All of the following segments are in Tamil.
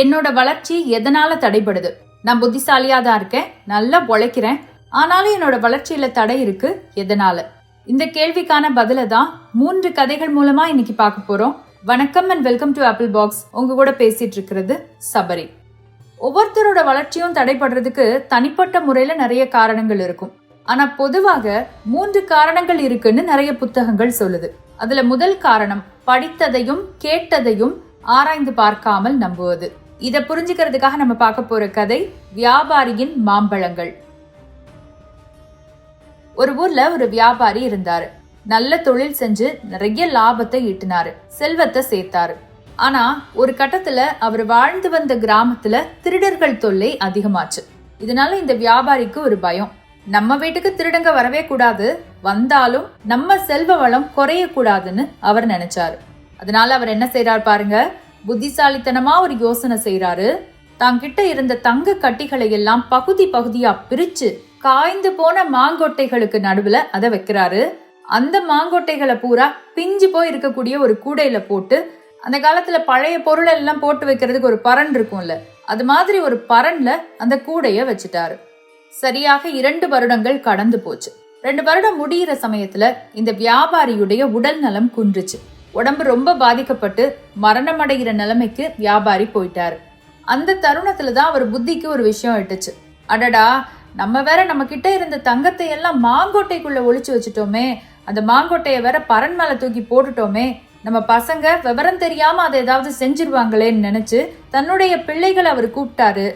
என்னோட வளர்ச்சி எதனால தடைபடுது? நான் புத்திசாலியா தான் இருக்கேன் நல்லா உழைக்கிறேன். ஆனாலும் என்னோட வளர்ச்சியில தடை இருக்கு எதனால? இந்த கேள்விக்கான பதில தான் மூன்று கதைகள் மூலமா இன்னைக்கு பார்க்க போறோம். வணக்கம் and welcome to Apple Box உங்க கூட பேசிட்டு இருக்கிறது சபரி. ஒவ்வொருத்தரோட வளர்ச்சியும் தடைபடுறதுக்கு தனிப்பட்ட முறையில நிறைய காரணங்கள் இருக்கும். ஆனா பொதுவாக மூன்று காரணங்கள் இருக்குன்னு நிறைய புத்தகங்கள் சொல்லுது. அதுல முதல் காரணம் படித்ததையும் கேட்டதையும் ஆராய்ந்து பார்க்காமல் நம்புவது. இதை புரிஞ்சுக்கிறதுக்காக நம்ம பார்க்க போகிற கதை வியாபாரியின் மாம்பழங்கள். ஒரு ஊர்ல ஒரு வியாபாரி இருந்தாரு. நல்ல தொழில் செஞ்சு நிறைய லாபத்தை ஈட்டினாரு செல்வத்தை சேர்த்தாரு. ஆனா ஒரு கட்டத்துல அவர் வாழ்ந்து வந்த கிராமத்துல திருடர்கள் தொல்லை அதிகமாச்சு. இதனால இந்த வியாபாரிக்கு ஒரு பயம். நம்ம வீட்டுக்கு திருடங்க வரவே கூடாது வந்தாலும் நம்ம செல்வ வளம் குறைய கூடாதுன்னு அவர் நினைச்சாரு. அதனால அவர் என்ன செய்றார் பாருங்க புத்திசாலித்தனமா ஒரு யோசனை செய்றாரு. தாங்கிட்ட இருந்த தங்க கட்டிகளை எல்லாம் பகுதி பகுதியா பிரிச்சு காய்ந்து போன மாங்கொட்டைகளுக்கு நடுவுல அதை வைக்கிறாரு. அந்த மாங்கொட்டைகளை பூரா பிஞ்சு போய் இருக்கக்கூடிய ஒரு கூடையில போட்டு அந்த காலத்துல பழைய பொருளை எல்லாம் போட்டு வைக்கிறதுக்கு ஒரு பரன் இருக்கும்ல அது மாதிரி ஒரு பரன்ல அந்த கூடைய வச்சுட்டாரு. சரியாக இரண்டு வருடங்கள் கடந்து போச்சு. ரெண்டு வருடம் முடியிற சமயத்துல இந்த வியாபாரியுடைய உடல் நலம் குன்றுச்சு. உடம்பு ரொம்ப பாதிக்கப்பட்டு மரணம் அடைகிற நிலைமைக்கு வியாபாரி போயிட்டாரு. அந்த தருணத்துல தான் அவர் புத்திக்கு ஒரு விஷயம் இட்டுச்சு. அடடா நம்ம வேற நம்ம கிட்ட இருந்த தங்கத்தை எல்லாம் மாங்கோட்டைக்குள்ள ஒழிச்சு வச்சுட்டோமே அந்த மாங்கோட்டையை வேற பரன் மேல தூக்கி போட்டுட்டோமே நம்ம பசங்க விவரம் தெரியாம அதை ஏதாவது செஞ்சிருவாங்களேன்னு நினைச்சு தன்னுடைய பிள்ளைகளை அவர் கூப்பிட்டாரு.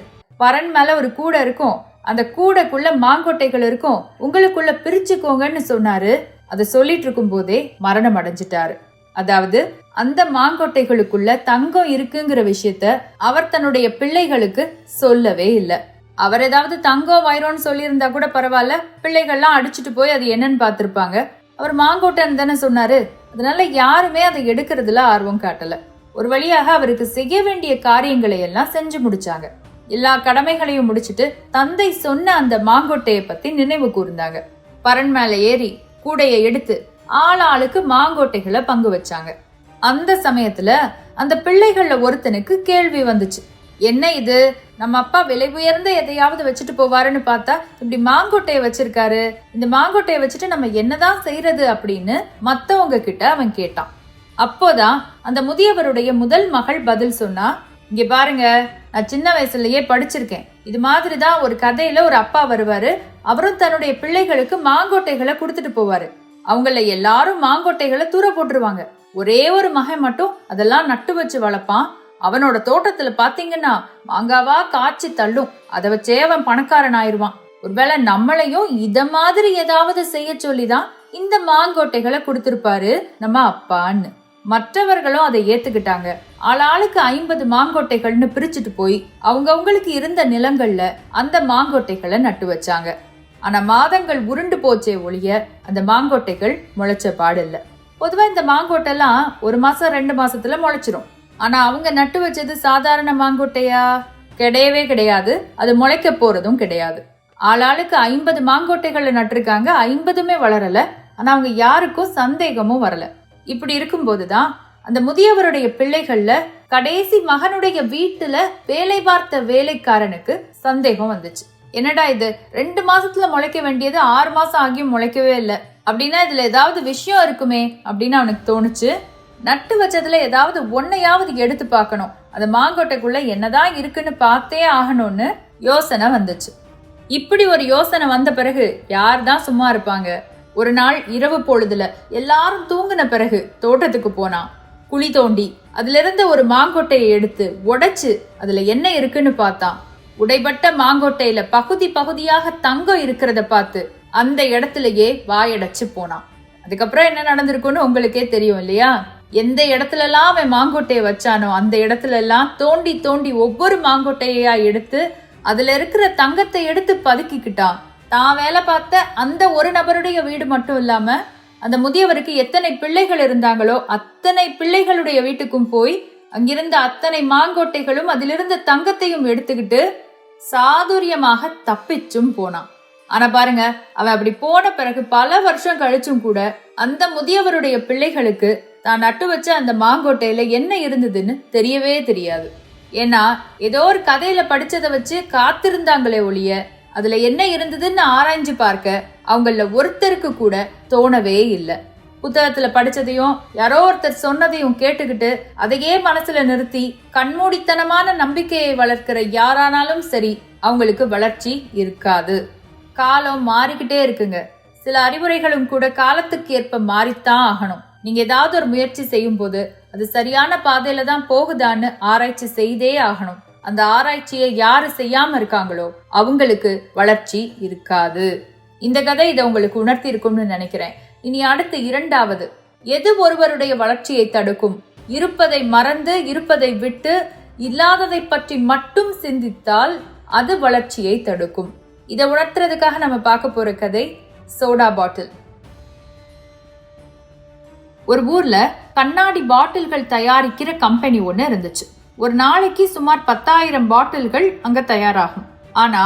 பரன் மேல ஒரு கூடை இருக்கும். அந்த கூடைக்குள்ள மாங்கொட்டைகள் இருக்கும். உங்களுக்குள்ள பிரிச்சுக்கோங்கன்னு சொன்னாரு. அதை சொல்லிட்டு இருக்கும் போதே மரணம் அடைஞ்சிட்டாரு. அதாவது அந்த மாங்கொட்டைகளுக்குள்ள தங்கம் இருக்குங்கிற விஷயத்த அவர் தன்னுடைய பிள்ளைகளுக்கு சொல்லவே இல்லை. அவர் ஏதாவது தங்கம் வைரோன்னு சொல்லியிருந்தா கூட பரவாயில்ல பிள்ளைகள்லாம் அடிச்சுட்டு போய் அது என்னன்னு பார்த்துருப்பாங்க. அவர் மாங்கோட்டன் தானே சொன்னாரு. அதனால யாருமே அதை எடுக்கிறதுல ஆர்வம் காட்டல. ஒரு வழியாக அவருக்கு செய்ய வேண்டிய காரியங்களை எல்லாம் செஞ்சு முடிச்சாங்க. எல்லா கடமைகளையும் முடிச்சிட்டு தந்தை சொன்ன அந்த மாங்கொட்டையை பத்தி நினைவு கூர்ந்தாங்க. பரன் மேல ஏறி கூடையை எடுத்து ஆள் ஆளுக்கு பங்கு வச்சாங்க. அந்த சமயத்துல அந்த பிள்ளைகள்ல ஒருத்தனுக்கு கேள்வி வந்துச்சு. என்ன இது? நம்ம அப்பா விலை உயர்ந்த எதையாவது வச்சுட்டு போவாருன்னு பார்த்தா இப்படி மாங்கொட்டையை வச்சிருக்காரு. இந்த மாங்கொட்டையை வச்சுட்டு நம்ம என்னதான் செய்யறது அப்படின்னு மத்தவங்க கிட்ட அவன் கேட்டான். அப்போதான் அந்த முதியவருடைய முதல் மகள் பதில் சொன்னா இங்க பாருங்க நான் சின்ன வயசுலயே படிச்சிருக்கேன். இது மாதிரி தான் ஒரு கதையில ஒரு அப்பா வருவாரு. அவரும் தன்னுடைய பிள்ளைகளுக்கு மாங்கொட்டைகளை கொடுத்துட்டு போவாரு. அவங்கள எல்லாரும் மாங்கொட்டைகளை தூர போட்டுருவாங்க. ஒரே ஒரு மகன் மட்டும் அதெல்லாம் நட்டு வச்சு வளர்ப்பான். அவனோட தோட்டத்துல பாத்தீங்கன்னா மாங்காவா காய்ச்சி தள்ளும். அதை வச்சே அவன் பணக்காரன் ஆயிருவான் ஒருவேளை நம்மளையும் இத மாதிரி ஏதாவது செய்ய சொல்லிதான் இந்த மாங்கொட்டைகளை கொடுத்திருப்பாரு நம்ம அப்பான்னு. மற்றவர்களும் அதை ஏத்துக்கிட்டாங்க. ஆளாளுக்கு ஐம்பது மாங்கொட்டைகள்னு பிரிச்சுட்டு போய் அவங்கவுங்களுக்கு இருந்த நிலங்கள்ல அந்த மாங்கொட்டைகளை நட்டு வச்சாங்க. ஆனா மாதங்கள் உருண்டு போச்சே ஒழிய அந்த மாங்கொட்டைகள் முளைச்ச பாடில்ல. பொதுவா இந்த மாங்கொட்டெல்லாம் ஒரு மாசம் ரெண்டு மாசத்துல முளைச்சிரும். ஆனா அவங்க நட்டு வச்சது சாதாரண மாங்கொட்டையா? கிடையவே கிடையாது. அது முளைக்க போறதும் கிடையாது. ஆளாளுக்கு ஐம்பது மாங்கொட்டைகளை நட்டிருக்காங்க. ஐம்பதுமே வளரல. ஆனா அவங்க யாருக்கும் சந்தேகமும் வரல. இப்படி இருக்கும்போதுதான் அந்த முதியவருடைய பிள்ளைகள்ல கடைசி மகனுடைய வீட்டுல வேலை பார்த்த வேலைக்காரனுக்கு சந்தேகம் வந்துச்சு. என்னடா இது? ரெண்டு மாசத்துல முளைக்க வேண்டியது ஆறு மாசம் ஆகியும் முளைக்கவே இல்லை. அப்படின்னா இதுல ஏதாவது விஷயம் இருக்குமே அப்படின்னு அவனுக்கு தோணுச்சு. நட்டு வச்சதுல ஏதாவது ஒன்னையாவது எடுத்து பார்க்கணும். அந்த மாங்கொட்டைக்குள்ள என்னதான் இருக்குன்னு பார்த்தே ஆகணும்னு யோசனை வந்துச்சு. இப்படி ஒரு யோசனை வந்த பிறகு யார் தான் சும்மா இருப்பாங்க? ஒரு நாள் இரவு பொழுதுல எல்லாரும் தூங்கின பிறகு தோட்டத்துக்கு போனான். குழி தோண்டி அதுல இருந்த ஒரு மாங்கொட்டையை எடுத்து உடைச்சு அதுல என்ன இருக்குன்னு பார்த்தான். உடைபட்ட மாங்கொட்டையில பகுதி பகுதியாக தங்கம் இருக்கிறத பார்த்து அந்த இடத்துலயே வாயடைச்சு போனான். அதுக்கப்புறம் என்ன நடந்திருக்குன்னு உங்களுக்கே தெரியும் இல்லையா? எந்த இடத்துல எல்லாம் அவன் மாங்கொட்டையை வச்சானோ அந்த இடத்துல எல்லாம் தோண்டி தோண்டி ஒவ்வொரு மாங்கொட்டையா எடுத்து அதுல இருக்கிற தங்கத்தை எடுத்து பதுக்கிக்கிட்டான். தான் வேலை பார்த்த அந்த ஒரு நபருடைய வீடு மட்டும் இல்லாம அந்த முதியவருக்கு எத்தனை பிள்ளைகள் இருந்தாங்களோ அத்தனை பிள்ளைகளுடைய வீட்டுக்கும் போய் அங்கிருந்த அத்தனை மாங்கொட்டைகளும் அதிலிருந்த தங்கத்தையும் எடுத்துக்கிட்டு சாதுரியமாக தப்பிச்சும் போனான். ஆனா பாருங்க அவன் அப்படி போன பிறகு பல வருஷம் கழிச்சும் கூட அந்த முதியவருடைய பிள்ளைகளுக்கு தான் நட்டு வச்ச அந்த மாங்கோட்டையில என்ன இருந்ததுன்னு தெரியவே தெரியாது. ஏன்னா ஏதோ ஒரு கதையில படிச்சதை வச்சு காத்திருந்தாங்களே ஒழிய அதுல என்ன இருந்ததுன்னு ஆராய்ஞ்சு பார்க்க அவங்கள ஒருத்தருக்கு கூட தோணவே இல்லை. புத்தகத்துல படிச்சதையும் யாரோ ஒருத்தர் சொன்னதையும் கேட்டுக்கிட்டு அதையே மனசுல நிறுத்தி கண்மூடித்தனமான நம்பிக்கையை வளர்க்கிற யாரானாலும் சரி அவங்களுக்கு வளர்ச்சி இருக்காது. காலம் மாறிக்கிட்டே இருக்குங்க. சில அறிவுரைகளும் கூட காலத்துக்கு ஏற்ப மாறித்தான் ஆகணும். நீங்க ஏதாவது ஒரு முயற்சி செய்யும் போது அது சரியான பாதையில தான் போகுதான்னு ஆராய்ச்சி செய்தே ஆகணும். அந்த ஆராய்ச்சியை யாரு செய்யாம இருக்காங்களோ அவங்களுக்கு வளர்ச்சி இருக்காது. இந்த கதை இதை உங்களுக்கு உணர்த்தி இருக்கும்னு நினைக்கிறேன். இனி அடுத்து இரண்டாவது. எது ஒருவருடைய வளர்ச்சியை தடுக்கும்? இருப்பதை மறந்து இருப்பதை விட்டு இல்லாததை பற்றி மட்டும் சிந்தித்தால் அது வளர்ச்சியை தடுக்கும். இதை உணர்த்துறதுக்காக நம்ம பார்க்க போற கதை சோடா பாட்டில். ஒரு ஊர்ல கண்ணாடி பாட்டில்கள் தயாரிக்கிற கம்பெனி ஒன்று இருந்துச்சு. ஒரு நாளைக்கு சுமார் பத்தாயிரம் பாட்டில்கள் அங்க தயாராகும். ஆனா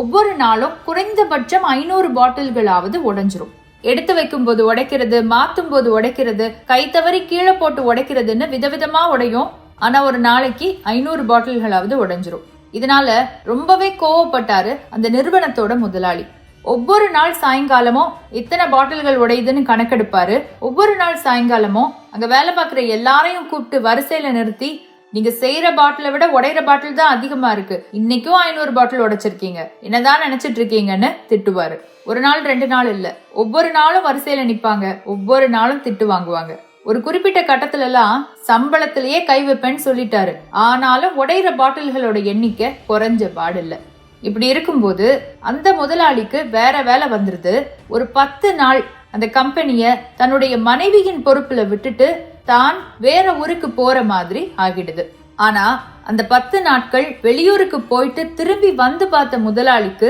ஒவ்வொரு நாளும் குறைந்தபட்சம் ஐநூறு பாட்டில்களாவது உடஞ்சிரும். எடுத்து வைக்கும் போது உடைக்கிறது மாத்தும் போது உடைக்கிறது கை தவறி கீழே போட்டு உடைக்கிறதுன்னு விதவிதமா உடையும். ஆனா ஒரு நாளைக்கு ஐநூறு பாட்டில்களாவது உடைஞ்சிரும். இதனால ரொம்பவே கோவப்பட்டாரு அந்த நிறுவனத்தோட முதலாளி. ஒவ்வொரு நாள் சாயங்காலமும் இத்தனை பாட்டில்கள் உடையுதுன்னு கணக்கெடுப்பாரு. ஒவ்வொரு நாள் சாயங்காலமும் அங்க வேலை பார்க்குற எல்லாரையும் கூப்பிட்டு வரிசையில நிறுத்தி நீங்க செய்யற பாட்டிலை விட உடையிற பாட்டில் தான் அதிகமா இருக்கு. இன்னைக்கும் ஐநூறு பாட்டில் உடைச்சிருக்கீங்க. என்னதான் நினைச்சிட்டு இருக்கீங்கன்னு திட்டுவாரு. ஒரு நாள் ரெண்டு நாள் இல்ல. ஒவ்வொரு நாளும் வரிசையில நிப்பாங்க. ஒவ்வொரு நாளும் திட்டு வாங்குவாங்க. ஒரு குறிப்பிட்ட கட்டத்துல எல்லாம் சம்பளத்திலேயே கை வைப்பேன்னு சொல்லிட்டாரு. ஆனாலும் உடையிற பாட்டில்களோட எண்ணிக்கை குறைஞ்ச பாடில்ல. இப்படி இருக்கும்போது அந்த முதலாளிக்கு வேற வேலை வந்துருது. ஒரு பத்து நாள் அந்த கம்பெனிய தன்னுடைய மனைவியின் பொறுப்புல விட்டுட்டு தான் வேற ஊருக்கு போற மாதிரி ஆகிடுது. ஆனா அந்த பத்து நாட்கள் வெளியூருக்கு போயிட்டு திரும்பி வந்து பார்த்த முதலாளிக்கு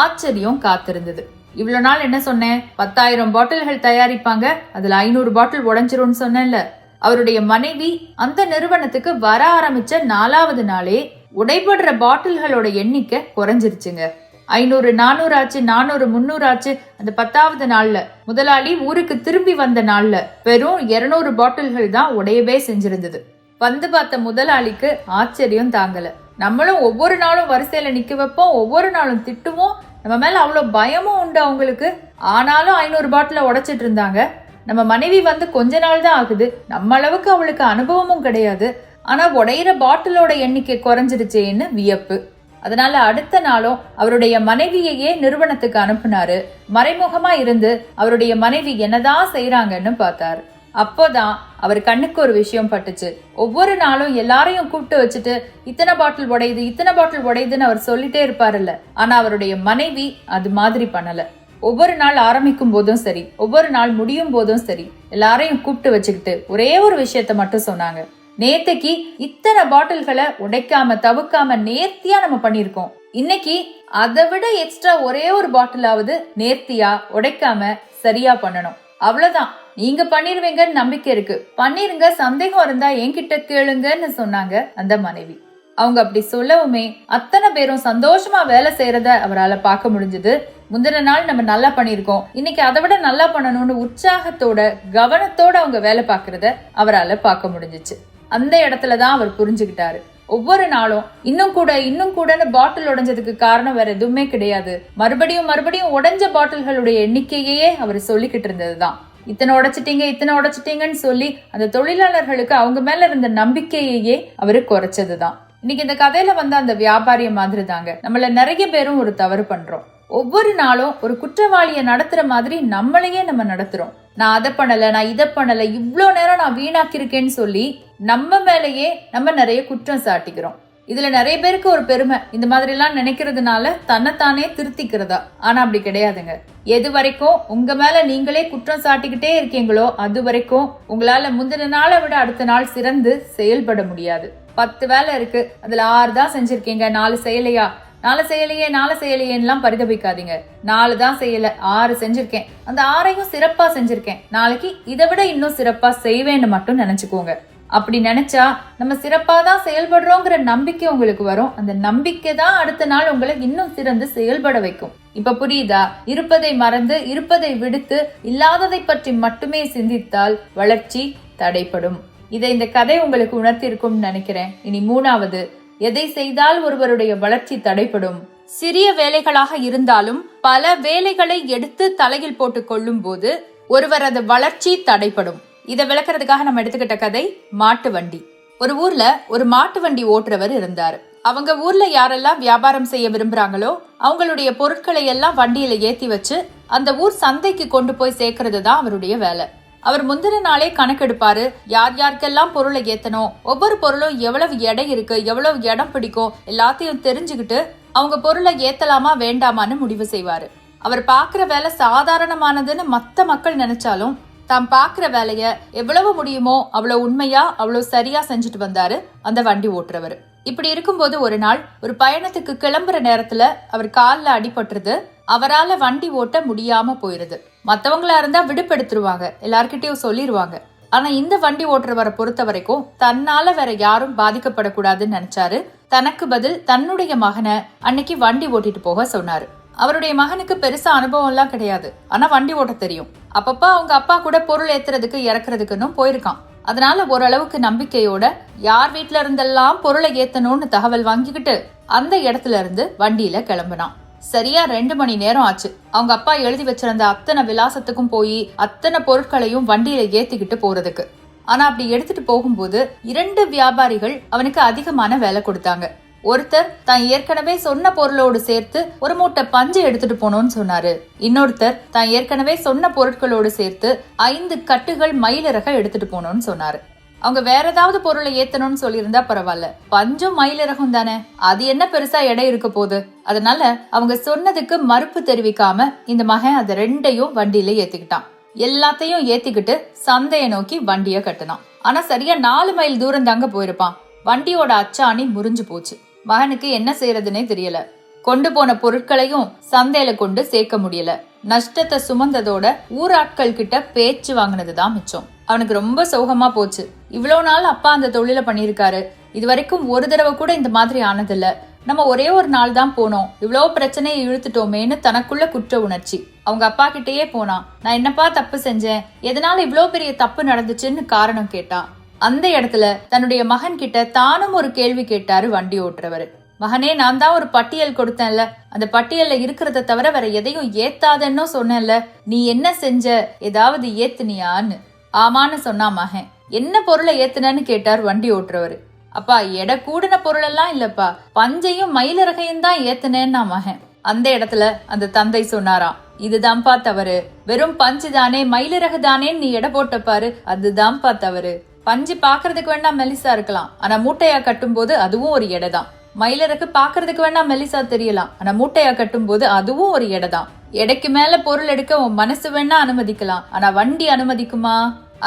ஆச்சரியம் காத்திருந்தது. இவ்வளவு நாள் என்ன சொன்னேன்? பத்தாயிரம் பாட்டில்கள் தயாரிப்பாங்க அதுல ஐநூறு பாட்டில் உடஞ்சிரும்னு சொன்னேன்ல. அவருடைய மனைவி அந்த நிறுவனத்துக்கு வர ஆரம்பிச்ச நாலாவது நாளே உடைபடுற பாட்டில்களோட எண்ணிக்கை குறைஞ்சிருச்சுங்க. ஐநூறு நானூறு ஆச்சு நானூறு முந்நூறு ஆச்சு அந்த பத்தாவது நாள்ல. முதலாளி ஊருக்கு திரும்பி வந்த நாள்ல. வெறும் இருநூறு பாட்டில்கள் தான் உடையவே செஞ்சிருந்தது. வந்து பார்த்த முதலாளிக்கு ஆச்சரியம் தாங்கல. நம்மளும் ஒவ்வொரு நாளும் வரிசையில நிக்க வைப்போம் ஒவ்வொரு நாளும் திட்டுவோம். நம்ம மேல அவ்வளவு பயமும் உண்டு அவங்களுக்கு. ஆனாலும் ஐநூறு பாட்டில உடைச்சிட்டு இருந்தாங்க. நம்ம மனைவி வந்து கொஞ்ச நாள் தான் ஆகுது. நம்ம அளவுக்கு அவளுக்கு அனுபவமும் கிடையாது. ஆனா உடையிற பாட்டிலோட எண்ணிக்கை குறைஞ்சிருச்சேன்னு வியப்பு. அதனால அடுத்த நாளும் அவருடைய மனைவியையே நிறுவனத்துக்கு அனுப்புனாரு. மறைமுகமா இருந்து அவருடைய மனைவி என்னதான் செய்யறாங்கன்னு பார்த்தார். அப்போதான் அவர் கண்ணுக்கு ஒரு விஷயம் பட்டுச்சு. ஒவ்வொரு நாளும் எல்லாரையும் கூப்பிட்டு வச்சுட்டு இத்தனை பாட்டில் உடையுது இத்தனை பாட்டில் உடையுதுன்னு அவர் சொல்லிட்டே இருப்பாருல்ல. ஆனா அவருடைய மனைவி அது மாதிரி பண்ணல. ஒவ்வொரு நாள் ஆரம்பிக்கும் போதும் சரி ஒவ்வொரு நாள் முடியும் போதும் சரி. எல்லாரையும் கூப்பிட்டு வச்சுக்கிட்டு ஒரே ஒரு விஷயத்த மட்டும் சொன்னாங்க. நேத்தைக்கு இத்தனை பாட்டில்களை உடைக்காம தவுக்காம நேர்த்தியா நம்ம பண்ணிருக்கோம் இன்னைக்கு அதை விட எக்ஸ்ட்ரா ஒரே ஒரு பாட்டிலாவது நேர்த்தியா உடைக்காம சரியா பண்ணணும். அவ்வளவுதான். நீங்க பண்ணிருவீங்கன்னு நம்பிக்கை இருக்கு. பண்ணிருங்க சந்தேகம் இருந்தா என்கிட்ட கேளுங்கன்னு சொன்னாங்க அந்த மனைவி. அவங்க அப்படி சொல்லவுமே அத்தனை பேரும் சந்தோஷமா வேலை செய்யறத அவரால் பார்க்க முடிஞ்சது. முந்தின நாள் நம்ம நல்லா பண்ணியிருக்கோம். இன்னைக்கு அதை விட நல்லா பண்ணணும்னு உற்சாகத்தோட கவனத்தோட அவங்க வேலை பார்க்கறத அவரால் பார்க்க முடிஞ்சிச்சு. அந்த இடத்துல தான் அவர் புரிஞ்சுக்கிட்டாரு. ஒவ்வொரு நாளும் இன்னும் கூட இன்னும் கூடன்னு பாட்டில் உடைஞ்சதுக்கு காரணம் வேற எதுவுமே கிடையாது. மறுபடியும் மறுபடியும் உடைஞ்ச பாட்டில்களுடைய எண்ணிக்கையே அவர் சொல்லிக்கிட்டு இருந்தது தான் இத்தனை உடைச்சிட்டீங்க இத்தனை உடைச்சிட்டீங்கன்னு சொல்லி அந்த தொழிலாளர்களுக்கு அவங்க மேல இருந்த நம்பிக்கையையே அவரு குறைச்சதுதான். இன்னைக்கு இந்த கதையில வந்த அந்த வியாபாரிய மாதிரி தாங்க நம்மள நிறைய பேரும் ஒரு தவறு பண்றோம். ஒவ்வொரு நாளும் ஒரு குற்றவாளியை நடத்துகிற மாதிரி நம்மளையே நம்ம நடத்துகிறோம் நான் அதை பண்ணலை நான் இதை பண்ணலை இவ்வளோ நேரம் நான் வீணாக்கியிருக்கேன்னு சொல்லி நம்ம மேலேயே நம்ம நிறைய குற்றம் சாட்டிக்கிறோம். இதில் நிறைய பேருக்கு ஒரு பெருமை. இந்த மாதிரிலாம் நினைக்கிறதுனால தன்னைத்தானே திருத்திக்கிறதா? ஆனால் அப்படி கிடையாதுங்க. எது வரைக்கும் உங்கள் மேலே நீங்களே குற்றம் சாட்டிக்கிட்டே இருக்கீங்களோ அது வரைக்கும் உங்களால் முந்தின நாளை விட அடுத்த நாள் சிறந்து செயல்பட முடியாது. பத்து வேலை இருக்குது அதில் ஆறு தான் செஞ்சுருக்கீங்க நாலு செய்யலையா? நாலு செய்யலையே நாலு செய்யலையேன்னுலாம் பரிதபிக்காதீங்க. நாலு தான் செய்யலை ஆறு செஞ்சுருக்கேன். அந்த ஆறையும் சிறப்பாக செஞ்சுருக்கேன். நாளைக்கு இதை விட இன்னும் சிறப்பாக செய்வேன்னு மட்டும் நினச்சிக்கோங்க. அப்படி நினச்சா நம்ம சிறப்பாக தான் செயல்படுறோங்கிற நம்பிக்கை உங்களுக்கு வரும். அந்த நம்பிக்கை தான் அடுத்த நாள் உங்களை இன்னும் சிறந்து செயல்பட வைக்கும். இப்ப புரியுதா? இருப்பதை மறந்து இருப்பதை விடுத்து இல்லாததை பற்றி மட்டுமே சிந்தித்தால் வளர்ச்சி தடைப்படும் இதை இந்த கதை உங்களுக்கு உணர்த்தி இருக்கும்னு நினைக்கிறேன். இனி மூணாவது எதை செய்தால் ஒருவருடைய வளர்ச்சி தடைப்படும் சிறிய வேலைகளாக இருந்தாலும் பல வேலைகளை எடுத்து தலையில் போட்டு கொள்ளும் போது ஒருவரது வளர்ச்சி தடைப்படும் இதை விளக்குறதுக்காக நம்ம எடுத்துக்கிட்ட கதை மாட்டு வண்டி. ஒரு ஊர்ல ஒரு மாட்டு வண்டி ஓட்டுறவர் இருந்தாரு. அவங்க ஊர்ல யாரெல்லாம் வியாபாரம் செய்ய விரும்புறாங்களோ அவங்களுடைய பொருட்களை எல்லாம் வண்டியில ஏத்தி வச்சு அந்த ஊர் சந்தைக்கு கொண்டு போய் சேர்க்கறது தான் அவருடைய வேலை. அவர் முந்தின நாளே கணக்கெடுப்பாரு. யார் யாருக்கெல்லாம் பொருளை ஏத்தணும் ஒவ்வொரு பொருளும் எவ்வளவு எடை இருக்கு எவ்வளவு இடம் பிடிக்கும் எல்லாத்தையும் தெரிஞ்சுக்கிட்டு அவங்க பொருளை ஏத்தலாமா வேண்டாமான்னு முடிவு செய்வாரு. அவர் பாக்குற வேலை சாதாரணமானதுன்னு மத்த மக்கள் நினைச்சாலும் தாம் பாக்குற வேலைய எவ்வளவு முடியுமோ அவ்வளவு உண்மையா அவ்வளவு சரியா செஞ்சுட்டு வந்தாரு அந்த வண்டி ஓட்டுறவர். இப்படி இருக்கும்போது ஒரு நாள் ஒரு பயணத்துக்கு கிளம்புற நேரத்துல அவர் காலில் அடிபட்டுருது. அவரால் வண்டி ஓட்ட முடியாம போயிருது. மற்றவங்களா இருந்தா விடுப்பெடுத்துருவாங்க எல்லார்கிட்டையும் சொல்லிடுவாங்க ஆனா இந்த வண்டி ஓட்டுறவரை பொறுத்த வரைக்கும் தன்னால வேற யாரும் பாதிக்கப்படக்கூடாதுன்னு நினைச்சாரு. தனக்கு பதில் தன்னுடைய மகனை அன்னைக்கு வண்டி ஓட்டிட்டு போக சொன்னாரு. அவருடைய மகனுக்கு பெருசா அனுபவம் எல்லாம் கிடையாது. ஆனா வண்டி ஓட்ட தெரியும். அப்பப்ப அவங்க அப்பா கூட பொருள் ஏத்துறதுக்கு இறக்குறதுக்குன்னு போயிருக்கான். அதனால ஓரளவுக்கு நம்பிக்கையோட யார் வீட்ல இருந்தெல்லாம் பொருளை ஏத்தணும்னு தகவல் வாங்கிக்கிட்டு அந்த இடத்துல இருந்து வண்டியில கிளம்புனான். சரியா ரெண்டு மணி நேரம் ஆச்சு. அவங்க அப்பா எழுதி வச்சிருந்த அத்தனை விலாசத்துக்கும் போய் அத்தனை பொருட்களையும் வண்டியில ஏத்திக்கிட்டு போறதுக்கு. ஆனா அப்படி எடுத்துட்டு போகும்போது இரண்டு வியாபாரிகள் அவனுக்கு அதிகமான வேலை கொடுத்தாங்க. ஒருத்தர் தான் ஏற்கனவே சொன்ன பொருளோடு சேர்த்து ஒரு மூட்டை பஞ்சு எடுத்துட்டு போனோம்னு சொன்னாரு. இன்னொருத்தர் தான் ஏற்கனவே சொன்ன பொருட்களோடு சேர்த்து ஐந்து கட்டுகள் மயிலிறக எடுத்துட்டு போனோம்னு சொன்னாரு. அவங்க வேற ஏதாவது பொருளை ஏத்தணும்னு சொல்லியிருந்தா பரவாயில்ல. பஞ்சம் மயிலிறகும் தானே. அது என்ன பெருசா எடை இருக்க போகுது? அதனால அவங்க சொன்னதுக்கு மறுப்பு தெரிவிக்காம இந்த மகன் அதை ரெண்டையும் வண்டியில ஏத்திக்கிட்டான். எல்லாத்தையும் ஏத்திக்கிட்டு சந்தைய நோக்கி வண்டிய கட்டினான். ஆனா சரியா நாலு மைல் தூரம் தாங்க போயிருப்பான். வண்டியோட அச்சாணி முறிஞ்சு போச்சு. மகனுக்கு என்ன செய்யறதுன்னே தெரியல. கொண்டு போன பொருட்களையும் சந்தையில கொண்டு சேர்க்க முடியல. நஷ்டத்தை சுமந்ததோட ஊராட்கள் கிட்ட பேச்சு வாங்கினதுதான் மிச்சம். அவனுக்கு ரொம்ப சோகமா போச்சு. இவ்வளோ நாள் அப்பா அந்த தொழில பண்ணியிருக்காரு. இது வரைக்கும் ஒரு தடவை கூட இந்த மாதிரி ஆனதில்ல. நம்ம ஒரே ஒரு நாள் தான் போனோம். இவ்வளோ பிரச்சனையை இழுத்துட்டோமேன்னு தனக்குள்ள குற்ற உணர்ச்சி. அவங்க அப்பா கிட்டேயே போனான். நான் என்னப்பா தப்பு செஞ்சேன்? எதனால இவ்வளோ பெரிய தப்பு நடந்துச்சுன்னு காரணம் கேட்டான். அந்த இடத்துல தன்னுடைய மகன் கிட்ட தானும் ஒரு கேள்வி கேட்டாரு வண்டி ஓட்டுறவர். மகனே நான் தான் ஒரு பட்டியல் கொடுத்தேன்ல. அந்த பட்டியல்ல இருக்கிறத தவிர வேற எதையும் ஏத்தாதன்னு சொன்னேன்ல. நீ என்ன செஞ்ச? ஏதாவது ஏத்துனியான்னு. ஆமான்னு சொன்னா மகன். என்ன பொருளை ஏத்துனன்னு கேட்டார் வண்டி ஓட்டுறவர். அப்பா எடை கூடின பொருள் எல்லாம் இல்லப்பா. பஞ்சையும் மயிலிறகையும் தான் ஏத்துனேன்னா மகன். அந்த இடத்துல அந்த தந்தை சொன்னாராம். இதுதான்ப்பா தவறு. வெறும் பஞ்சு தானே மயிலிறகு தானே நீ எடை போட்ட பாரு. அதுதான்ப்பா தவறு. பஞ்சு பாக்குறதுக்கு வேணா மெலிசா இருக்கலாம். ஆனா மூட்டையா கட்டும் போது அதுவும் ஒரு எடை தான் மயிலருக்கு பாக்குறதுக்கு வேணா மெலிசா தெரியலாம். ஆனா மூட்டையா கட்டும் போது அதுவும் ஒரு எடை தான் எடைக்கு மேல பொருள் எடுக்க உன் மனசு வேணா அனுமதிக்கலாம். ஆனா வண்டி அனுமதிக்குமா?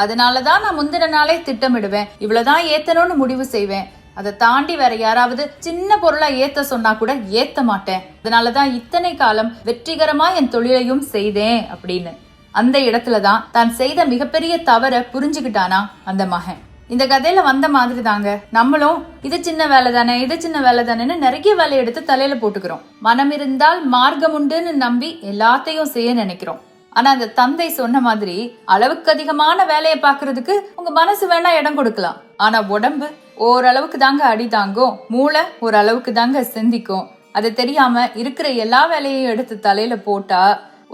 அதனாலதான் நான் முந்தின நாளே திட்டமிடுவேன். இவ்வளவுதான் ஏத்தணும்னு முடிவு செய்வேன். அதை தாண்டி வேற யாராவது சின்ன பொருளா ஏத்த சொன்னா கூட ஏத்த மாட்டேன். அதனாலதான் இத்தனை காலம் வெற்றிகரமா என் தொழிலையும் செய்தேன் அப்படின்னு. அந்த இடத்துல தான் தான் செய்த மிகப்பெரிய தவற புரிஞ்சுக்கிட்டானா அந்த மகன். இந்த கதையில வந்த மாதிரி தாங்க நம்மளும் இது சின்ன வேலை தானே இது சின்ன வேலை தானேன்னு நிறைய வேலை எடுத்து தலையில போட்டுக்கிறோம். மனம் இருந்தால் மார்க்கம் உண்டுன்னு நம்பி எல்லாத்தையும் செய்ய நினைக்கிறோம். ஆனா அந்த தந்தை சொன்ன மாதிரி அளவுக்கு அதிகமான வேலையை பாக்குறதுக்கு உங்க மனசு வேணா இடம் கொடுக்கலாம். ஆனா உடம்பு ஓரளவுக்கு தாங்க அடி தாங்கும். மூளை ஓரளவுக்கு தாங்க சிந்திக்கும். அது தெரியாம இருக்கிற எல்லா வேலையையும் எடுத்து தலையில போட்டா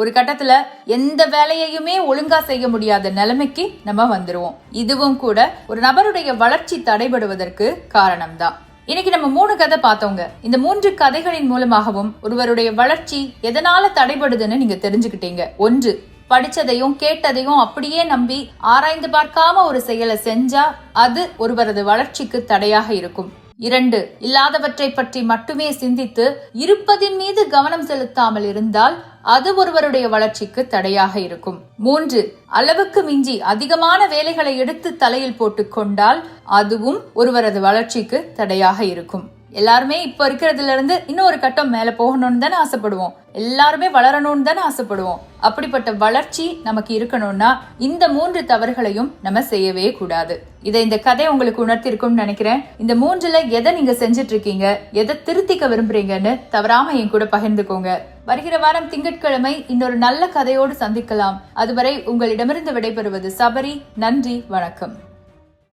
ஒரு கட்டத்துல எந்த வேலையையுமே ஒழுங்கா செய்ய முடியாத நிலைமைக்கு நம்ம வந்துருவோம். இதுவும் கூட ஒரு நபருடைய வளர்ச்சி தடைபடுவதற்கு காரணம்தான். இன்னைக்கு நம்ம மூணு கதை பார்த்தோங்க. இந்த மூன்று கதைகளின் மூலமாகவும் ஒருவருடைய வளர்ச்சி எதனால தடைபடுதுன்னு நீங்க தெரிஞ்சுக்கிட்டீங்க. ஒன்று படிச்சதையும் கேட்டதையும் அப்படியே நம்பி ஆராய்ந்து பார்க்காம ஒரு செயலை செஞ்சா அது ஒருவரது வளர்ச்சிக்கு தடையாக இருக்கும். இரண்டு இல்லாதவற்றை பற்றி மட்டுமே சிந்தித்து இருப்பதின் மீது கவனம் செலுத்தாமல் இருந்தால் அது ஒருவருடைய வளர்ச்சிக்கு தடையாக இருக்கும். மூன்று அளவுக்கு மிஞ்சி அதிகமான வேலைகளை எடுத்து தலையில் போட்டு கொண்டால் அதுவும் ஒருவரது வளர்ச்சிக்கு தடையாக இருக்கும். எல்லாருமே இப்ப இருக்கிறதுல இருந்து இன்னொரு கட்டம் மேல போகணும்னு தானே ஆசைப்படுவோம். எல்லாருமே வளரணும்னு தானே ஆசைப்படுவோம். அப்படிப்பட்ட வளர்ச்சி நமக்கு இருக்கணும்னா இந்த மூன்று தவறுகளையும் நம்ம செய்யவே கூடாது. இதை இந்த கதை உங்களுக்கு உணர்த்திருக்கும்னு நினைக்கிறேன். இந்த மூன்றுல எதை நீங்க செஞ்சுட்டு இருக்கீங்க எதை திருத்திக்க விரும்புறீங்கன்னு தவறாம என் கூட பகிர்ந்துக்கோங்க. வருகிற வாரம் திங்கட்கிழமை இன்னொரு நல்ல கதையோடு சந்திக்கலாம். அதுவரை உங்களிடமிருந்து விடைபெறுவது சபரி. நன்றி வணக்கம்.